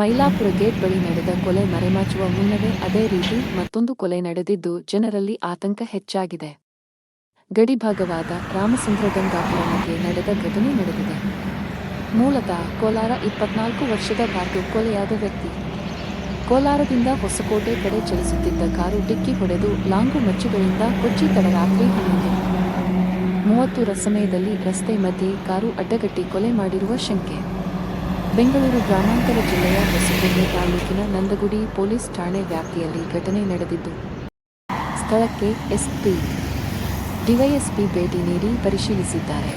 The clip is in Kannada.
ಮೈಲಾಪುರ ಗೇಟ್ ಬಳಿ ನಡೆದ ಕೊಲೆ ಮರೆಮಾಚುವ ಮುನ್ನವೇ ಅದೇ ರೀತಿ ಮತ್ತೊಂದು ಕೊಲೆ ನಡೆದಿದ್ದು ಜನರಲ್ಲಿ ಆತಂಕ ಹೆಚ್ಚಾಗಿದೆ. ಗಡಿಭಾಗವಾದ ರಾಮಚಂದ್ರ ಗಂಗಾಪುರಕ್ಕೆ ನಡೆದ ಘಟನೆ ನಡೆದಿದೆ. ಮೂಲತಃ ಕೋಲಾರ ಇಪ್ಪತ್ನಾಲ್ಕು ವರ್ಷದ ಬಾರ್ದು ಕೊಲೆಯಾದ ವ್ಯಕ್ತಿ. ಕೋಲಾರದಿಂದ ಹೊಸಕೋಟೆ ಕಡೆ ಚಲಿಸುತ್ತಿದ್ದ ಕಾರು ಡಿಕ್ಕಿ ಹೊಡೆದು ಲಾಂಗು ಮಚ್ಚುಗಳಿಂದ ಕೊಚ್ಚಿ ತಡರಾತ್ರಿ ಹನ್ನೊಂದು. ಮೂವತ್ತರ ಸಮಯದಲ್ಲಿ ರಸ್ತೆ ಮಧ್ಯೆ ಕಾರು ಅಡ್ಡಗಟ್ಟಿ ಕೊಲೆ ಮಾಡಿರುವ ಶಂಕೆ. ಬೆಂಗಳೂರು ಗ್ರಾಮಾಂತರ ಜಿಲ್ಲೆಯ ಹೊಸಕೋಟೆ ತಾಲೂಕಿನ ನಂದಗುಡಿ ಪೊಲೀಸ್ ಠಾಣೆ ವ್ಯಾಪ್ತಿಯಲ್ಲಿ ಘಟನೆ ನಡೆದಿದ್ದು, ಸ್ಥಳಕ್ಕೆ ಎಸ್ಪಿ, ಡಿವೈಎಸ್ಪಿ ಭೇಟಿ ನೀಡಿ ಪರಿಶೀಲಿಸಿದ್ದಾರೆ.